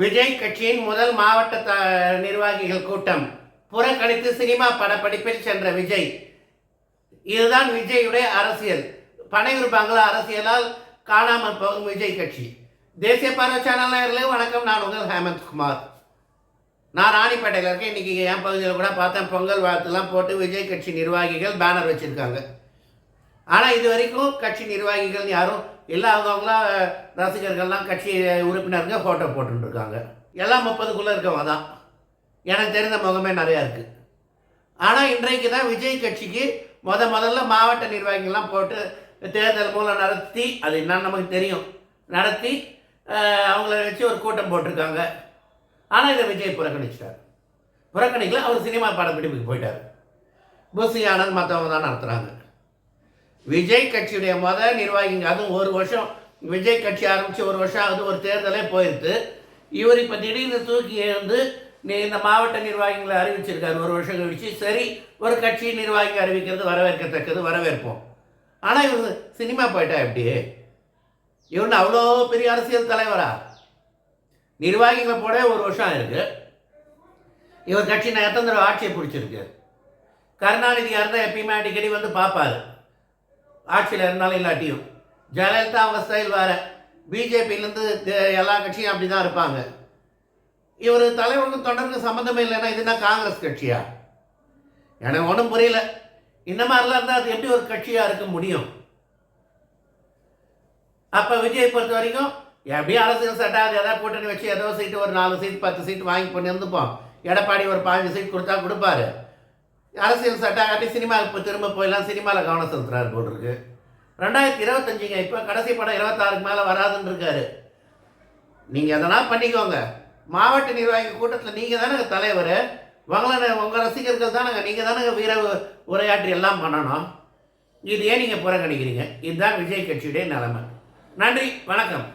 விஜய் கட்சியின் முதல் மாவட்ட த நிர்வாகிகள் கூட்டம். புறக்கணித்து சினிமா படப்பிடிப்பில் சென்ற விஜய். இதுதான் விஜயுடைய அரசியல். பனையூர் பங்களா அரசியலால் காணாமல் போகும் விஜய் கட்சி. தேசிய பார்வை சேனல் நேயர்களே வணக்கம். நான் உங்கள் ஹேமந்த் குமார். நான் ராணிப்பேட்டையில் இருக்கேன். இன்றைக்கி என் பகுதியில் கூட பார்த்தேன். பொங்கல் வாழ்த்துலாம் போட்டு விஜய் கட்சி நிர்வாகிகள் பேனர் வச்சுருக்காங்க. ஆனால் இது வரைக்கும் கட்சி நிர்வாகிகள் யாரும் இல்லை அவங்கவுங்களாம் ரசிகர்கள்லாம் கட்சி உறுப்பினருங்க ஃபோட்டோ போட்டுருக்காங்க எல்லாம் முப்பதுக்குள்ளே இருக்கவங்க தான் எனக்கு தெரிந்த முகமே நிறையா இருக்குது ஆனால் இன்றைக்கு தான் விஜய் கட்சிக்கு முத முதல்ல மாவட்ட நிர்வாகிகள்லாம் போட்டு தேர்தல் மூலம் நடத்தி அது என்னன்னு நமக்கு தெரியும். நடத்தி அவங்கள வச்சு ஒரு கூட்டம் போட்டிருக்காங்க. ஆனால் இதை விஜய் புறக்கணிச்சிட்டார். புறக்கணிக்கல அவர் சினிமா படப்பிடிப்புக்கு போயிட்டார். புசி ஆனந்த் மற்றவங்க தான் நடத்துகிறாங்க விஜய் கட்சியுடைய முத நிர்வாகிங்க அதுவும் ஒரு வருஷம். விஜய் கட்சி ஆரம்பித்து ஒரு வருஷம் ஆகுது ஒரு தேர்தலே போயிடுது இவர் இப்போ திடீர்னு தூக்கி எழுந்து நீ இந்த மாவட்ட நிர்வாகிகளை அறிவிச்சிருக்காரு ஒரு வருஷம் கழிச்சு. சரி ஒரு கட்சி நிர்வாகி அறிவிக்கிறது வரவேற்கத்தக்கது வரவேற்போம். ஆனால் இவர் சினிமா போயிட்டா எப்படி? இவன் அவ்வளோ பெரிய அரசியல் தலைவரா? நிர்வாகிகளை போட ஒரு வருஷம் ஆயிருக்கு. இவர் கட்சி நான் எத்தனை தடவை ஆட்சியை பிடிச்சிருக்கு. கருணாநிதி இருந்தால் எப்பயுமே அடிக்கடி வந்து பார்ப்பாரு. ஆட்சியில் இருந்தாலும் இல்லாட்டியும். ஜெயலலிதா அவங்க ஸ்டைல் வேறு. பிஜேபியிலேருந்து எல்லா கட்சியும் அப்படி தான் இருப்பாங்க. இவர் தலைவருக்கும் தொடர்ந்து சம்மந்தமே இல்லைன்னா இதுனா காங்கிரஸ் கட்சியா? எனக்கு ஒன்றும் புரியல. இந்த மாதிரிலாம் இருந்தால் அது எப்படி ஒரு கட்சியாக இருக்க முடியும்? அப்போ விஜய் பொறுத்த வரைக்கும் எப்படி அரசியல் சட்டாது எதாவது கூட்டணி வச்சு ஏதோ சீட்டு ஒரு நாலு சீட் பத்து சீட் வாங்கி பண்ணி இருந்துப்போம் எடப்பாடி ஒரு பாஞ்சு சீட் கொடுத்தா கொடுப்பாரு. அரசியல் சட்டம் காட்டி சினிமாவுக்கு இப்போ திரும்ப போயெல்லாம் சினிமாவில் கவனம் செலுத்துறாரு போல் இருக்கு. ரெண்டாயிரத்தி இருபத்தஞ்சிங்க இப்போ கடைசி படம் இருபத்தாறுக்கு மேலே வராதுன்னு இருக்காரு நீங்கள் எதனா பண்ணிக்கோங்க. மாவட்ட நிர்வாகி கூட்டத்தில் நீங்கள் தானே தலைவர். உங்களை உங்கள் ரசிகர்கள் தானேங்க நீங்கள் தானே வீர உரையாற்றி எல்லாம் பண்ணணும். இது ஏன் நீங்கள் புறக்கணிக்கிறீங்க? இதுதான் விஜய் கட்சியுடைய நிலைமை. நன்றி வணக்கம்.